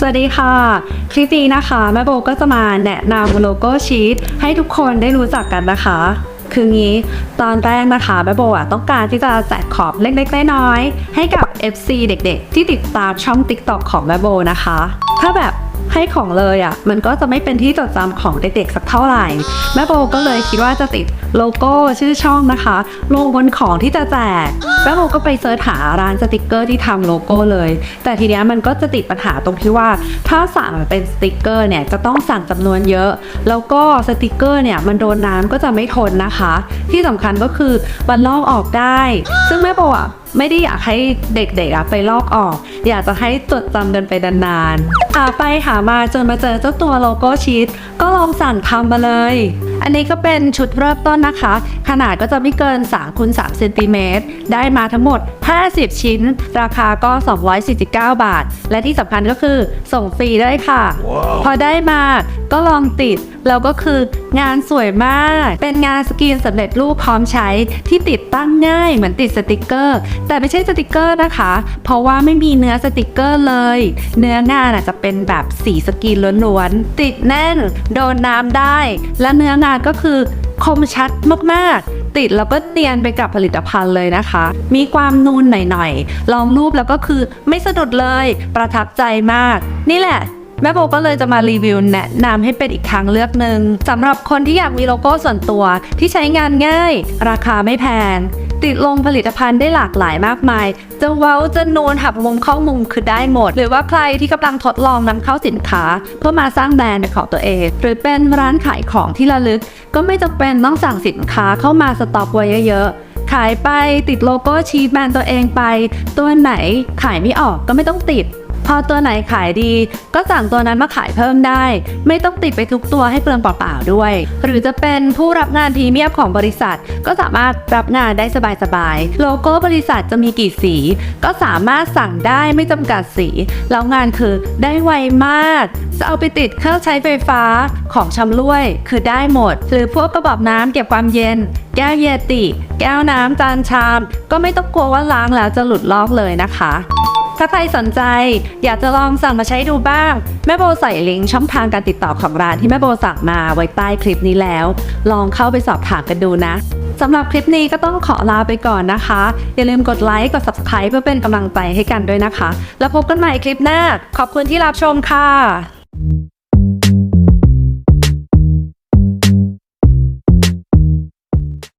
สวัสดีค่ะ คลิปนี้นะคะแม่โบก็จะมาแนะนำโลโก้ชีตให้ทุกคนได้รู้จักกันนะคะ คืองี้ตอนแรกนะคะแม่โบอะต้องการที่จะแจกขอบเล็กๆน้อยๆให้กับ FC เด็กๆ ที่ติดตามช่อง TikTok ของแม่โบนะคะ ถ้าแบบให้ของเลยอะ่ะ มันก็จะไม่เป็นที่จดจำของเด็กๆสักเท่าไหร่ แม่โบก็เลยคิดว่าจะติดโลโก้ชื่อช่องนะคะ ลงบนของที่จะแจก แม่โบก็ไปเสิร์ชหาร้านสติกเกอร์ที่ทำโลโก้เลย แต่ทีเนี้ยมันก็จะติดปัญหาตรงที่ว่า ถ้าสั่งเป็นสติกเกอร์เนี่ยจะต้องสั่งจำนวนเยอะ แล้วก็สติกเกอร์เนี่ยมันโดนน้ำก็จะไม่ทนนะคะ ที่สำคัญก็คือมันลอกออกได้ ซึ่งแม่โบอะไม่ได้อยากให้เด็กๆอะไปลอกออก อยากจะให้จดจำกันไปนานๆหาไปหามาจนมาเจอเจ้าตัวโลโก้ชีตก็ลองสั่งทำมาเลย อันนี้ก็เป็นชุดเริ่มต้นนะคะ ขนาดก็จะไม่เกิน3คูณ3เซนติเมตรได้มาทั้งหมด 50 ชิ้น ราคาก็ 249 บาท และที่สำคัญก็คือส่งฟรีได้ค่ะพอได้มาก็ลองติด แล้วก็คืองานสวยมาก เป็นงานสกรีนสำเร็จรูปพร้อมใช้ที่ติดตั้งง่ายเหมือนติดสติกเกอร์ แต่ไม่ใช่สติกเกอร์นะคะ เพราะว่าไม่มีเนื้อสติกเกอร์เลย เนื้องานอาจจะเป็นแบบสีสกรีนล้วนๆ ติดแน่น โดนน้ำได้ และเนื้องานก็คือคมชัดมากๆติดแล้วก็เนียนไปกับผลิตภัณฑ์เลยนะคะ มีความนูนหน่อยๆ ลองรูปแล้วก็คือไม่สะดุดเลย ประทับใจมาก นี่แหละ แม่โบก็เลยจะมารีวิวแนะนำให้เป็นอีกทางเลือกหนึ่งสำหรับคนที่อยากมีโลโก้ส่วนตัวที่ใช้งานง่าย ราคาไม่แพง ติดลงผลิตภัณฑ์ได้หลากหลายมากมาย จะเว้าจะนูนหักมุมเข้ามุมคือได้หมด หรือว่าใครที่กำลังทดลองนำเข้าสินค้า เพื่อมาสร้างแบรนด์ของตัวเอง หรือเป็นร้านขายของที่ระลึก ก็ไม่จำเป็นต้องสั่งสินค้าเข้ามาสต็อกไว้เยอะๆขายไปติดโลโก้ชีทแบรนด์ตัวเองไป ตัวไหนขายไม่ออกก็ไม่ต้องติด พอตัวไหนขายดี ก็สั่งตัวนั้นมาขายเพิ่มได้ ไม่ต้องติดไปทุกตัวให้เปลืองเปล่าๆด้วย หรือจะเป็นผู้รับงานพรีเมียมของบริษัท ก็สามารถรับงานได้สบายๆ โลโก้บริษัทจะมีกี่สี ก็สามารถสั่งได้ไม่จำกัดสี แล้วงานคือได้ไวมาก จะเอาไปติดเครื่องใช้ไฟฟ้าของชำร่วย คือได้หมด หรือพวกกระบอกน้ำเก็บความเย็น แก้วเยติ แก้วน้ำจานชาม ก็ไม่ต้องกลัวว่าล้างแล้วจะหลุดลอกเลยนะคะ ถ้าใครสนใจ อยากจะลองสั่งมาใช้ดูบ้าง แม่โบใส่ลิงก์ช่องทางการติดต่อของร้านที่แม่โบสั่งมาไว้ใต้คลิปนี้แล้ว ลองเข้าไปสอบถามกันดูนะสำหรับคลิปนี้ก็ต้องขอลาไปก่อนนะคะ อย่าลืมกดไลค์กด subscribe เพื่อเป็นกำลังใจให้กันด้วยนะคะ แล้วพบกันใหม่คลิปหน้า ขอบคุณที่รับชมค่ะ